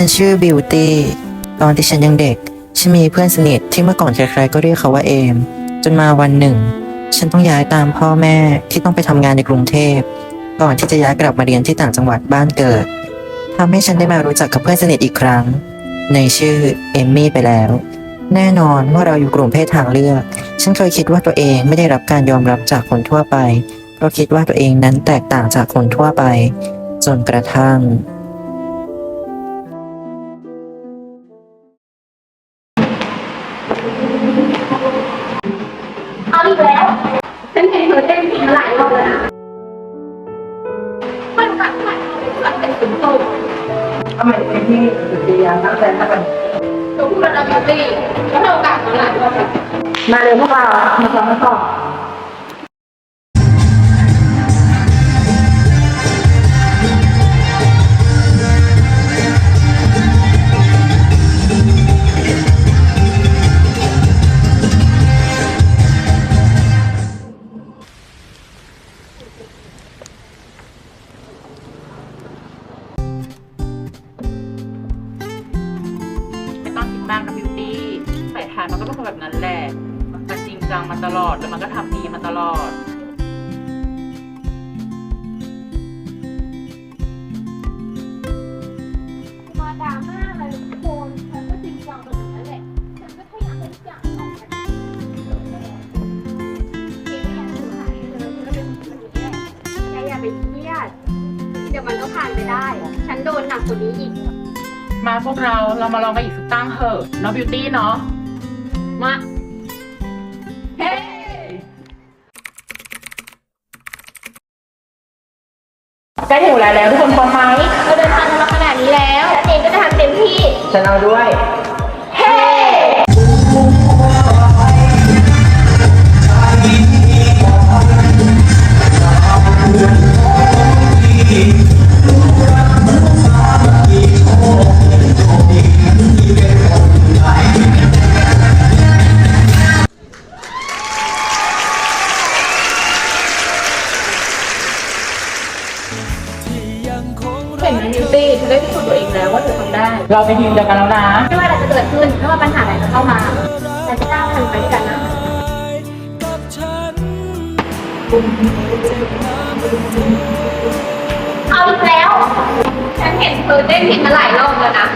ฉันชื่อบิวตี้ตอนที่ฉันยังเด็ก ฉันมีเพื่อนสนิทที่เมื่อก่อนใครๆก็เรียกเขาว่าเอม จนมาวันหนึ่ง ฉันต้องย้ายตามพ่อแม่ที่ต้องไปทำงานในกรุงเทพ ก่อนที่จะย้ายกลับมาเรียนที่ต่างจังหวัดบ้านเกิดทำให้ฉันได้มารู้จักกับเพื่อนสนิทอีกครั้ง ในชื่อเอมมี่ไปแล้ว แน่นอนว่าเราอยู่กลุ่มเพศทางเลือก ฉันเคยคิดว่าตัวเองไม่ได้รับการยอมรับจากคนทั่วไปเพราะคิดว่าตัวเองนั้นแตกต่างจากคนทั่วไป จนกระทั่ง เอาอีกแล้ว ฉันเห็นเธอเต้นผิดหลายรอบแล้วนะมันกัดขัดตัดเป็นสิงโตทำไมเป็นที่สุดยาตั้งใจมากันตัวผู้ระดับบิวตี้แล้วเรากัดมาหลายรอบแล้วมาเลยพวกเรามาฟังกันต่อไม่ต้อง มากนะบิวตี้สายทานมันก็เป็นคนแบบนั้นแหละ มันจริงจังมาตลอดแล้วมันก็ทำดีมาตลอด มาดราม่าอะไรทุกคนฉันก็จริงจังแบบนั้นแหละฉันก็พยายามเป็นทุกอย่างออกมาดีเองไม่อยากถือหายเลยฉันก็เป็นคนนี้แหละแกอย่าไปเครียด เดี๋ยวมันก็ผ่านไปได้ ฉันโดนหนักกว่านี้อีก มาพวกเราเรามาลองกันอีกสักตั้งเถอะเนาะบิวตี้เนาะมาเฮ้ใกล้ถึงเวลาแล้วทุกคนพร้อมไหมเราเดินทางมาขนาดนี้แล้วฉันเองก็จะทำเต็มที่ ฉันเอาด้วย เห็นไหมบิวตี้เธอได้พิสูจน์ตัวเองแล้วว่าเธอทำได้ เราเป็นทีมเดียวกันแล้วนะ ไม่ว่าอะไรจะเกิดขึ้นไม่ว่าปัญหาอะไรจะเข้ามาฉันจะก้าวผ่านไปด้วยกันนะเอาอีกแล้ว ฉันเห็นเธอเต้นผิดมาหลายรอบแล้วนะ